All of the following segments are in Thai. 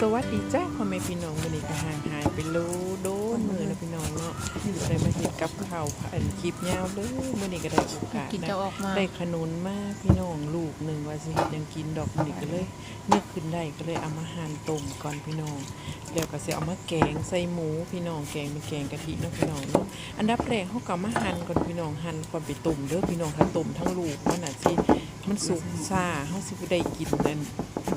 สวัสดีจ้าพ่อแม่พี่น้องวันนี้ก็ห่างหายไปโลโดนมือนะพี่น้อง ได้มาเห็นกับข้าวผ่านคลิปยาวเลยวันนี้ก็ได้โอกาสกินนะจะออกมา ได้ขนุนมากพี่น้องลูกหนึ่งว่าสิเฮ็ดหยังกินดอกวันนี้ก็เลยนึกขึ้นได้ก็เลยเอามาหั่นต้มก่อนพี่น้องแล้วก็สิเอามาแกงใส่หมูพี่น้องแกงเป็นแกงกะทิเนาะพี่น้องเนาะอันดับแรกเฮาก็เอามาหั่นก่อนพี่น้องหั่นก่อนไปต้มเด้อพี่น้องถ้าต้มทั้งลูกมันน่ะสิมันสุกซ่าเฮาสิบ่ได้กินนั่น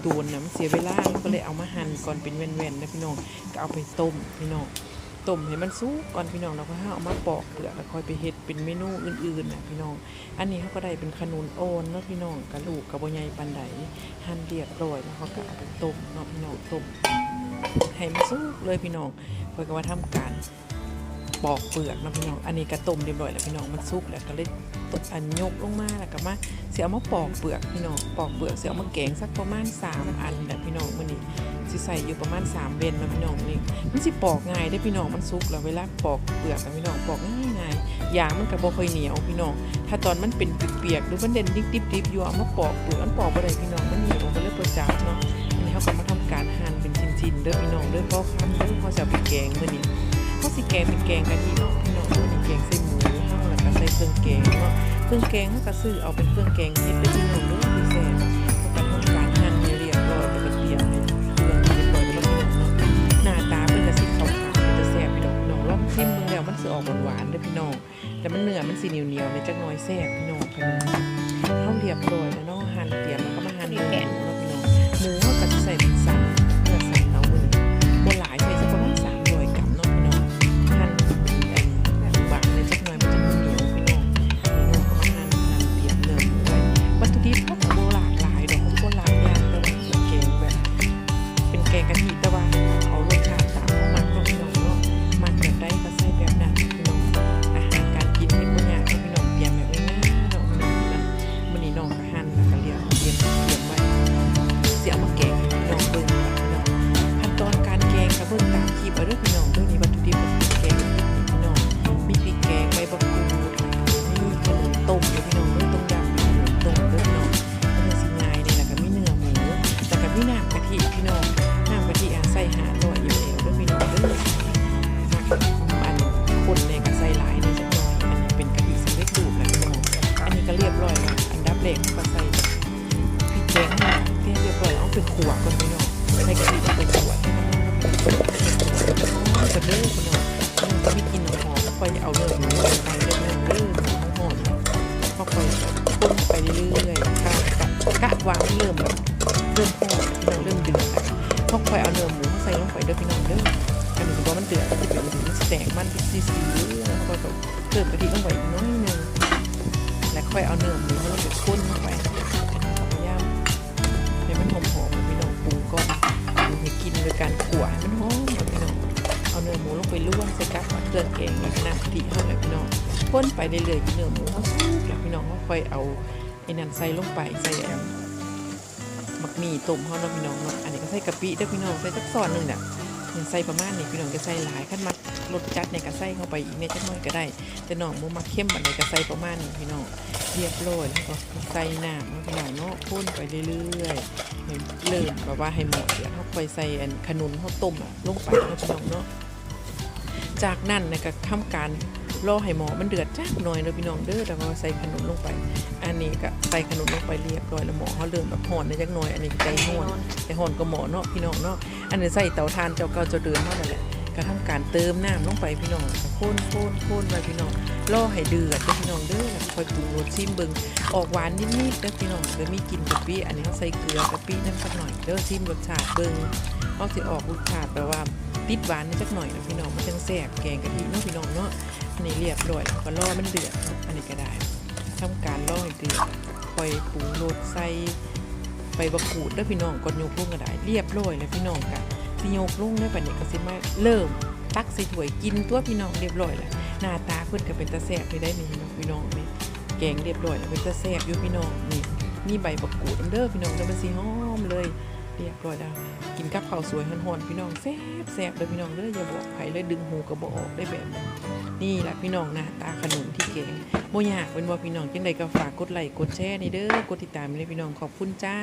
โดนนะมันเสียเวลาเราก็เลยเอามาหั่นก่อนเป็นแว่นๆนะพี่น้องก็เอาไปต้มพี่น้อง ต้มให้มันสุกก่อนพี่น้องเราก็ห้าเอามาปอกเปลือกแล้วค่อยไปเฮ็ดเป็นเมนูอื่นๆนะพี่น้อง อันนี้เขาก็ได้เป็นขนุนโอนเนาะพี่น้องกระลูกกระบใหญ่ปันไดหั่นเรียบร้อยแล้วเขาก็เอาไปต้มเนาะพี่น้องต้มให้มันสุกเลยพี่น้องเพื่อก็มาทำการ ปอกเปลือกนะพี่น้อง อันนี้ก็ต้มเรียบร้อยแล้วพี่น้องมันสุกแล้วก็เลยตกอันยกลงมาแล้วก็มาเสียเอามาปอกเปลือกพี่น้องปอกเปลือกเสียเอามาแกงสักประมาณ 3 อันแหละพี่น้องมื้อนี้สิใส่อยู่ประมาณ 3เวนนะพี่น้องนี่มันสิปอกง่ายได้พี่น้องมันสุกแล้วเวลาปอกเปลือกนะพี่น้องปอกง่ายง่ายยางมันก็บ่ค่อยเหนียวพี่น้อง ถ้าตอนมันเป็นเปียกๆหรือมันเด่นดิบๆอยู่เอามาปอกเปลือกมันปอกบ่ได้พี่น้องมันเหนียวมันก็เลยบ่จับเนาะอันนี้เขาก็มาทำการหั่นเป็นชิ้นๆเด้อพี่น้องเด้อพอคำเด้อพอจะเอาไปแกงมื้อนี้ เขาสิแกงเป็นแกงกะทิเนาะพี่น้องมื้อนี้แกงใส่หมูเฮาแล้วก็ใส่เครื่องแกงเนาะเครื่องแกงเขาก็ซื้อเอาเป็นเครื่องแกงที่เป็นที่หนุ่มด้วยพิเศษเขาก็ทำการหั่นให้เรียบร้อยแล้วก็เตรียมให้เครื่องเรียบร้อยแล้วก็พี่น้องเนาะหน้าตาเป็นกระสีขาวๆเป็นจะแซ่บพี่น้องน้องลองชิมมึงแล้วมันสิออกหวานๆเด้อพี่น้องแต่มันเนื้อมันสีเหนียวๆในจักหน่อยแซ่บพี่น้องพี่น้อง มีน้ำกะทิพี่น้องน้ำกะทิอาใส่หาหน่อยอยู่แล้วด้อพี่น้องเด้ออันคนเนี่ยก็ใส่หลายในจักหน่อยอันนี้เป็นกะทิสำเร็จรูปแล้วพี่น้องอันนี้ก็เรียบร้อยแล้วอันดับแรกก็ใส่พริกแกงให้เรียบร้อยแล้วเอาไปขั่วก่อนพี่น้องใส่กะทิไปขั่วให้มันหอมๆจะเด้อพี่น้องมันจะมีกลิ่นหอมค่อยเอาเนื้อหมูไปเรื่อยๆเด้อหอมๆเข้าไปต้มไปเรื่อยๆกะกะวางเริ่มแบบ เริ่มหอมพี่น้องเริ่มเดือดเข้าไปเอาเนื้อหมูเขาใส่ลงไปเด้อพี่น้องเด้ออันนี้ว่ามันเดือดก็จะเป็นถึงแสงมันสีสีแล้วก็เพิ่มกะทิลงไปอีกน้อยหนึงแล้วค่อยเอาเนื้อหมูเขาลงไปข้นลงไปพยายามให้มันหอมๆพี่น้องปรุงก่อนให้กินโดยการขั่วให้มันหอมพี่น้องเอาเนื้อหมูลงไปลวกใส่กับเครื่องแกงแล้วก็นำกะทิเข้าเลยพี่น้องพ่นไปเรื่อยๆเนื้อหมูเขาสุกแล้วพี่น้องเขาค่อยเอาไอ้นั่นใส่ลงไปใส่แอ มักมีต้มเขาเนาะพี่น้องเนาะอันนี้ก็ใส่กะปิเด้วยพี่น้องใส่จักซอนหนึ่งเนี่ยใส่ประมาณนี้พี่น้องก็ใส่หลายขั้นมักรสจัดเนี่ยก็ใส่เข้าไปอีกเนี่ยจักหน่อยก็ได้ แต่น้องมูมักเข้มบัดนี้ก็ใส่ประมาณนี้พี่น้องเรียบร้อยแล้วก็ใส่น้ำเนาะพี่น้องเนาะพ่นไปเรื่อยๆให้เริ่มแบบว่าให้หมดเดี๋ยวเขาค่อยใส่อันขนุนเขาต้มอะลงไปเนาะพี่น้องเนาะจากนั้นเนี่ยก็ทำการ รอให้หมอมันเดือดจักหน่อยเด้อพี่น้องเด้อแล้วก็ใส่ขนมลงไป อันนี้ก็ใส่ขนมลงไปเรียบร้อยแล้วหมอเขาเริ่มแบบห่อนได้จักหน่อย อันนี้ใจห่อนแต่ห่อนก็หมอเนาะพี่น้องเนาะอันนี้ใส่เตาถ่านเจ้าเก่าเจ้าเดิมเท่านั้นแหละก็ทำการเติมน้ำลงไปพี่น้องโค่นโค่นโค่นไปพี่น้องรอให้เดือดเด้อพี่น้องเด้อแล้วค่อยปรุงรสชิมเบิ่งออกหวานนิดๆเด้อพี่น้องเดี๋ยมีกลิ่นกะปิอันนี้เขาใส่เกลือกะปินั่นสักหน่อยเด้อชิมรสชาติเบิ่งเขาสิออกรสชาติแบบว่าติดหวานนิดจักหน่อยนะพี่น้องมันจังแซ่บแกงกะทิเนาะพี่น้องเนาะ อันนี้เรียบร้อยก็รอมันเดือดอันนี้ก็ได้ทำการรอให้เดือดค่อยปรุงรสใส่ใบมะกรูดแล้วพี่น้องกดยกลงก็ได้เรียบร้อยแล้วพี่น้องกะสิยกลงได้ปะเนี่ยก็สิมาเริ่มตักใส่ถ้วยกินตัวพี่น้องเรียบร้อยแล้วหน้าตาเพิ่นก็เป็นตาแซ่บไปได้นี่พี่น้องนี่แกงเรียบร้อยแล้วเป็นตาแซ่บอยู่พี่น้องนี่มีใบมะกูดเด้อพี่น้องแล้วมันสิหอมเลย เรียบร้อยแล้วกินกับข้าวสวยหอนๆพี่น้องแซ่บแซ่บเลยพี่น้องเด้ออย่าบอกใครเลยดึงหูกระบอกออกได้แบบ นี่แหละพี่น้องหนะตาขนุนที่เก่งโมอยากเป็นว่าพี่น้องจังใดก็ฝากกดไลค์กดแชร์นี่เด้อกดติดตามเลยพี่น้องขอบคุณจ้า